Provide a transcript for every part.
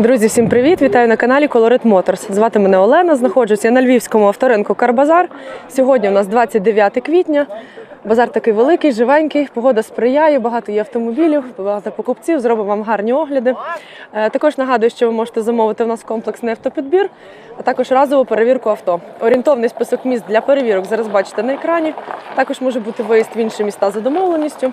Друзі, всім привіт! Вітаю на каналі Colorit Motors. Звати мене Олена. Знаходжуся я на львівському авторинку Карбазар. Сьогодні у нас 29 квітня. Базар такий великий, живенький, погода сприяє, багато є автомобілів, багато покупців. Зробимо вам гарні огляди. Е, Також нагадую, що ви можете замовити у нас комплексний автопідбір, а також разову перевірку авто. Орієнтовний список міст для перевірок зараз бачите на екрані. Також може бути виїзд в інші міста за домовленістю.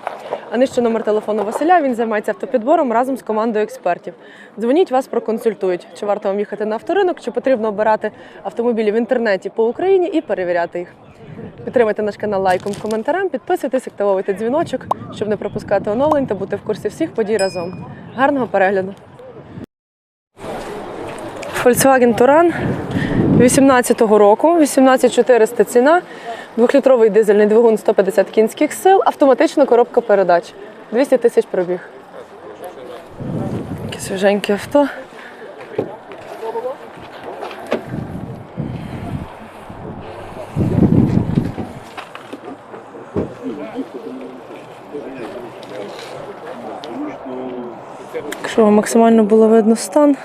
А нижче номер телефону Василя. Він займається автопідбором разом з командою експертів. Дзвоніть, вас проконсультують, чи варто вам їхати на авторинок, чи потрібно обирати автомобілі в інтернеті по Україні і перевіряти їх. Підтримайте наш канал лайком, коментарем, підписуйтесь, активовуйте дзвіночок, щоб не пропускати оновлень та бути в курсі всіх подій разом. Гарного перегляду! Volkswagen Touran 18-го року, 18400 ціна, двохлітровий дизельний двигун 150 кінських сил, автоматична коробка передач, 200 тисяч пробіг. Таке свіженьке авто. Вам максимально було видно стан.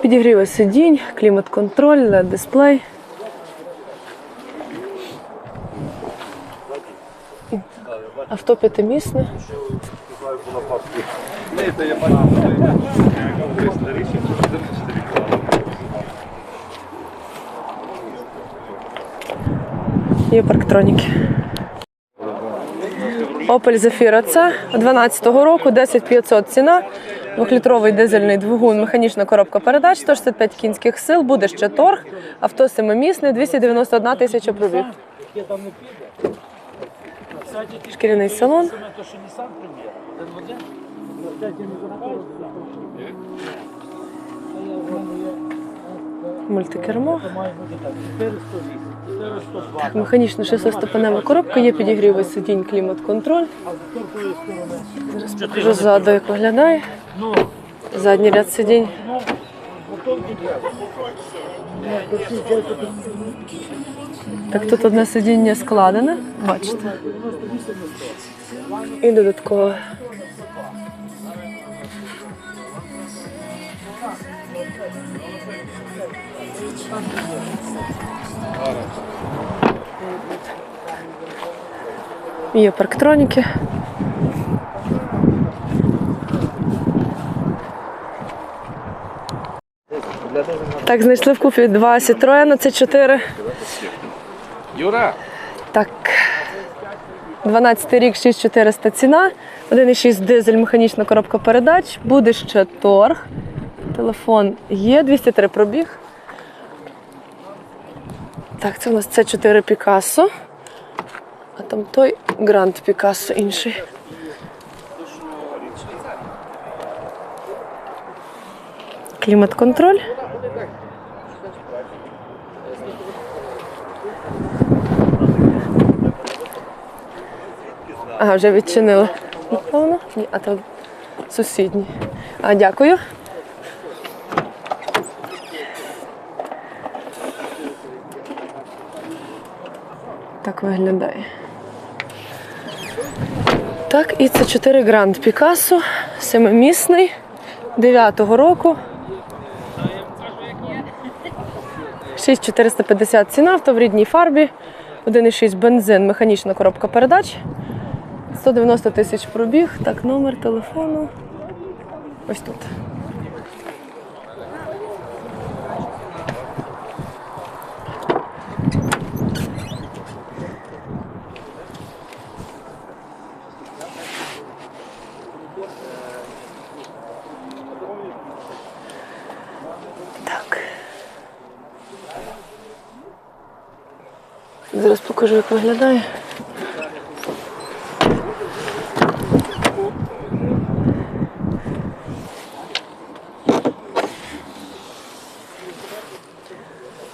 Підігріви сидінь, клімат-контроль, LED дисплей. Авто п'ятимісне. Є парктроніки. Opel Zafira C 12-го року, 10500 ціна. Двохлітровий дизельний двигун, механічна коробка передач, 165 кінських сил, буде ще торг, авто семимісне, 291 тисяча пробіг. Шкіряний салон. Мультикермо. Так, механічна шестиступенева коробка, є підігріви сидінь, клімат-контроль. Зараз покажу ззаду, як виглядає. Задній ряд сидінь. Так, тут одне сидіння складене, бачите. І додаткове. Є парктроніки. Так, знайшли в купі два Citroen, це 4. Юра, Так. 12 рік, 6400 ціна. 1,6 дизель, механічна коробка передач. Буде ще торг. Телефон є, 203 пробіг. Так, це у нас це 4 Пікассо. А там той Гранд Пікассо інший. Клімат-контроль. Ага, вже відчинили. Напевно? Ні, а то сусідній. А, дякую. Так виглядає. Так, і це 4 Гранд Пікассо, семимісний, 9-го року. 6450 ціна, авто в рідній фарбі, 1,6 бензин, механічна коробка передач. 190 тисяч пробіг. Так, номер телефону. Ось тут. Так. Зараз покажу, як виглядає.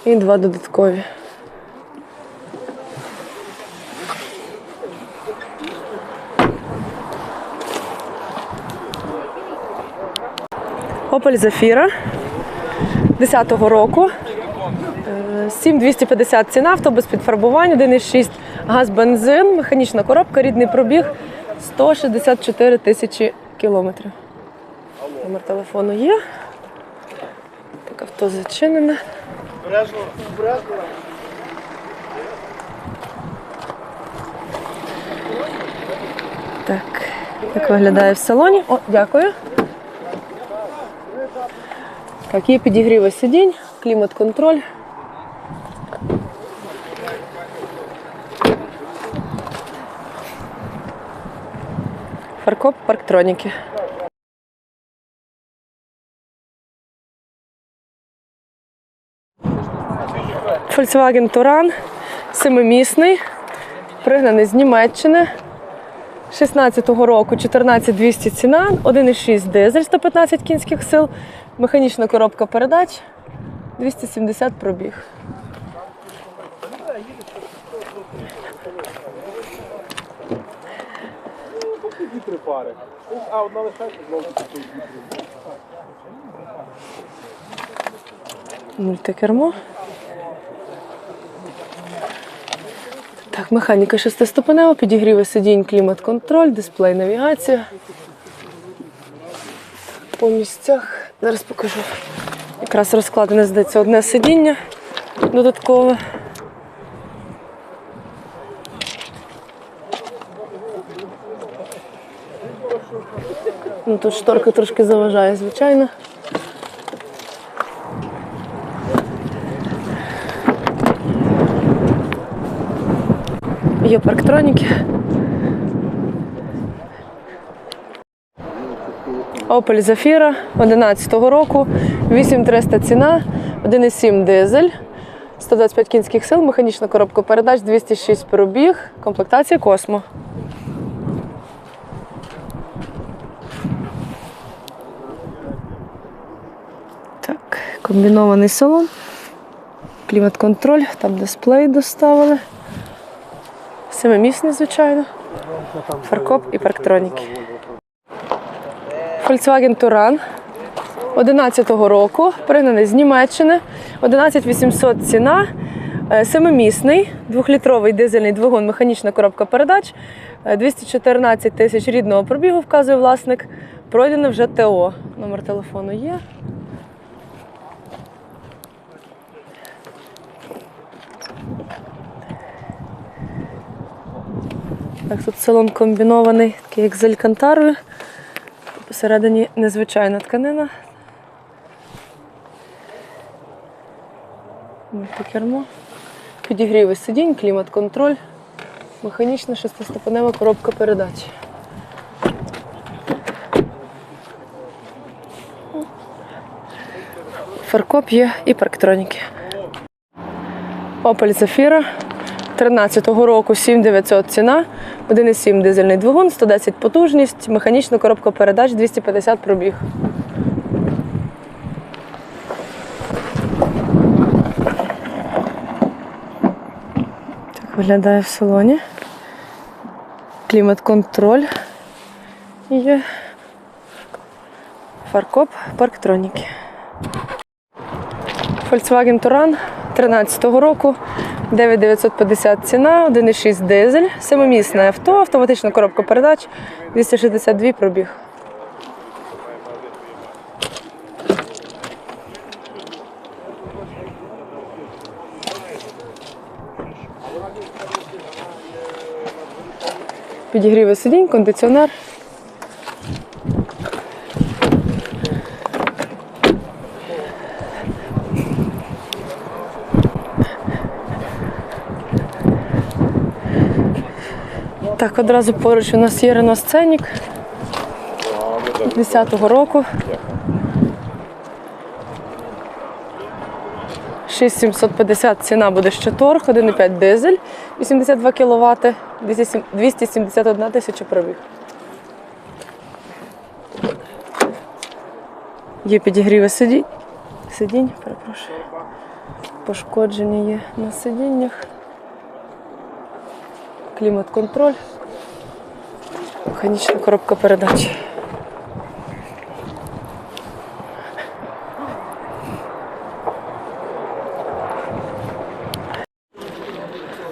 І два додаткові. Opel Zafira 10-го року. Е, 7250 ціна, авто без підфарбувань, 1,6 газ, бензин, механічна коробка, рідний пробіг 164 тисячі кілометрів. Номер телефону є. Так, авто зачинене. Так, як виглядає в салоні? О, дякую. Так, є підігріви сидінь, клімат-контроль. Фаркоп парктроніки. Volkswagen Touran, семимісний, пригнаний з Німеччини. 16-го року 14200 ціна, 1,6 дизель 115 кінських сил, механічна коробка передач, 270 пробіг. Дві-три пари. А одна лишається, знову таки. Мультикермо. Так, механіка шестиступенева, підігріви сидінь, клімат-контроль, дисплей, навігація. По місцях. Зараз покажу. Якраз розкладене, здається, одне сидіння додаткове. Ну, тут шторка трошки заважає, звичайно. Є парктроніки. Opel Zafira 11-го року, 8300 ціна, 1,7 дизель, 125 кінських сил, механічна коробка передач, 206 пробіг, комплектація Космо. Так, комбінований салон, клімат-контроль, там дисплей доставили. Семимісний, звичайно. Фаркоп і парктроніки. Volkswagen Touran 11-го року, пригнаний з Німеччини. 11800 ціна. Е, Семимісний, двохлітровий дизельний двигун, механічна коробка передач. Е, 214 тисяч рідного пробігу, вказує власник. Пройдено вже ТО. Номер телефону є. Так, тут салон комбінований, такий як з алькантарою. Посередині незвичайна тканина. Мультикермо. Підігріви сидінь, клімат-контроль, механічна шестиступенева коробка передач. Фаркоп є і парктроніки. Opel Zafira 13-го року 7900 ціна, 1,7 дизельний двигун, 110 потужність, механічна коробка передач, 250 пробіг. Так виглядає в салоні. Клімат-контроль. Є фаркоп парктроніки. Volkswagen Touran 13-го року, 9950 ціна, 1,6 дизель, семимісне авто, автоматична коробка передач, 262 пробіг. Підігріви сидінь, кондиціонер. Так, одразу поруч у нас є Renault Scenic 10-го року. 6750 ціна буде ще торг, 1,5 дизель, 82 кВт, 271 тисяча пробіг. Є підігріви сидінь. Сидінь, перепрошую. Пошкодження є на сидіннях. Клімат-контроль. Механічна коробка передач.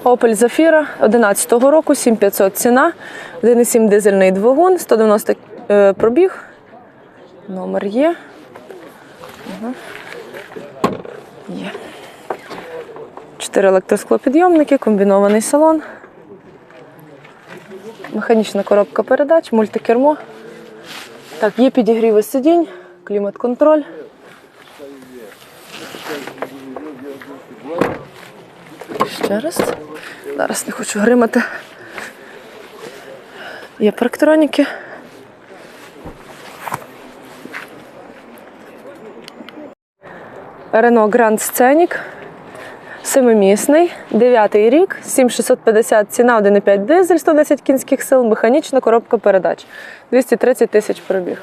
Opel Zafira 11-го року, 7500 ціна, 1,7 дизельний двигун, 190 е, пробіг. Номер є. Ага. Є. Чотири електросклопідйомники, комбінований салон. Механічна коробка передач, мультикермо. Так, є підігріви сидінь, клімат-контроль. Ще раз. Зараз не хочу гримати. Є парктроніки. Renault Grand Scenic. Семимісний, дев'ятий рік, 7650 ціна 1,5 дизель, 110 кінських сил, механічна коробка передач. 230 тисяч пробіг.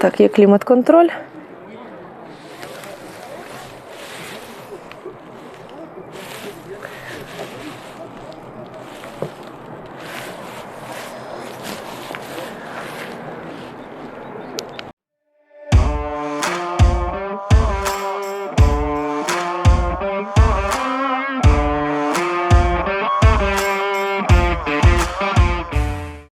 Так, є клімат-контроль.